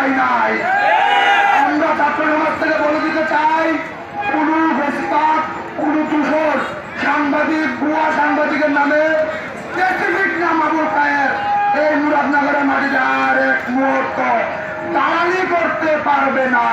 হয় নাই। আমরা ছাত্র সমাজ থেকে বলে দিতে চাই, কোন বেশিরভাগ কোন তুষর সাংবাদিক গুয়া সাংবাদিকের নামে স্পেসিফিক নাম আবুল খায়ের এই মুরাদনগরের মাটিতে আর এক মুহূর্ত দালালি করতে পারবে না।